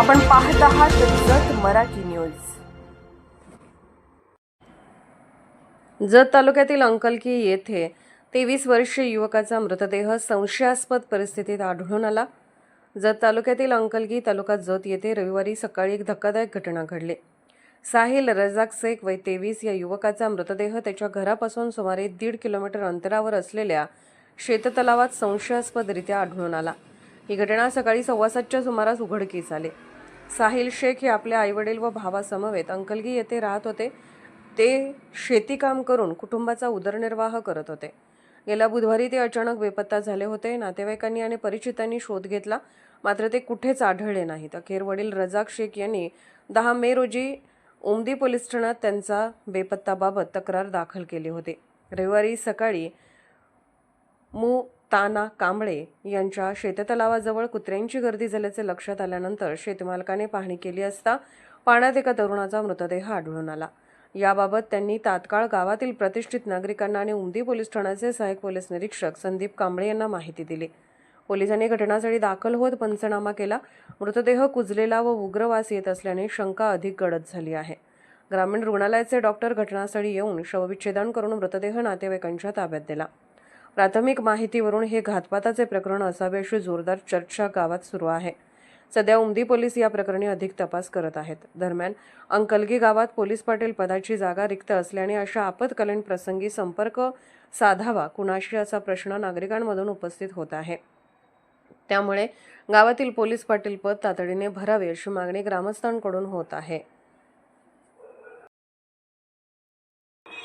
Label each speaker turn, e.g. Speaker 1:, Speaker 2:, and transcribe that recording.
Speaker 1: आपण पाहत आहात जत मराठी न्यूज. जत तालुक्यातील अंकलकी येथे तेवीस वर्षीय युवकाचा मृतदेह संशयास्पद परिस्थितीत आढळून आला. जत तालुक्यातील अंकलगी तालुका जत येथे रविवारी सकाळी एक धक्कादायक घटना घडली. साहिल रजाक शेख वय तेवीस या युवकाचा मृतदेह त्याच्या घरापासून सुमारे दीड किलोमीटर अंतरावर असलेल्या शेततलावात संशयास्पदरित्या आढळून आला. ही घटना सकाळी सव्वा सातच्या सुमारास उघडकीस आली. साहिल शेख हे आपल्या आईवडील व भावासमवेत. अंकलगी येथे राहत होते. ते शेतीकाम करून कुटुंबाचा उदरनिर्वाह करत होते. गेल्या बुधवारी ते अचानक बेपत्ता झाले होते. नातेवाईकांनी आणि परिचितांनी शोध घेतला. मात्र ते कुठेच आढळले नाहीत. अखेर वडील रजाक शेख यांनी दहा मे रोजी उमदी पोलीस ठाण्यात त्यांचा बेपत्ताबाबत तक्रार दाखल केली होती. रविवारी सकाळी मु. ताना कांबळे यांच्या शेततलावाजवळ कुत्र्यांची गर्दी झाल्याचे लक्षात आल्यानंतर शेतमालकाने पाहणी केली असता पाण्यात एका तरुणाचा मृतदेह आढळून आला. याबाबत त्यांनी तात्काळ गावातील प्रतिष्ठित नागरिकांना आणि उमदी पोलीस ठाण्याचे सहाय्यक पोलीस निरीक्षक संदीप कांबळे यांना माहिती दिली. पोलिसांनी घटनास्थळी दाखल होत पंचनामा केला. मृतदेह कुजलेला व उग्रवास येत असल्याने शंका अधिक गडद झाली आहे. ग्रामीण रुग्णालयाचे डॉक्टर घटनास्थळी येऊन शवविच्छेदन करून मृतदेह नातेवाईकांच्या ताब्यात दिला. प्राथमिक माहितीवरून हे घातपाताचे प्रकरण असावे अशी जोरदार चर्चा गावात सुरू आहे. सध्या उमदी पोलीस या प्रकरणी अधिक तपास करत आहेत. दरम्यान अंकलगी गावात पोलीस पाटील पदाची जागा रिक्त असल्याने अशा आपत्कालीन प्रसंगी संपर्क साधावा कुणाशी असा प्रश्न नागरिकांमधून उपस्थित होत आहे. त्यामुळे गावातील पोलीस पाटील पद तातडीने भरावे अशी मागणी ग्रामस्थांकडून होत आहे.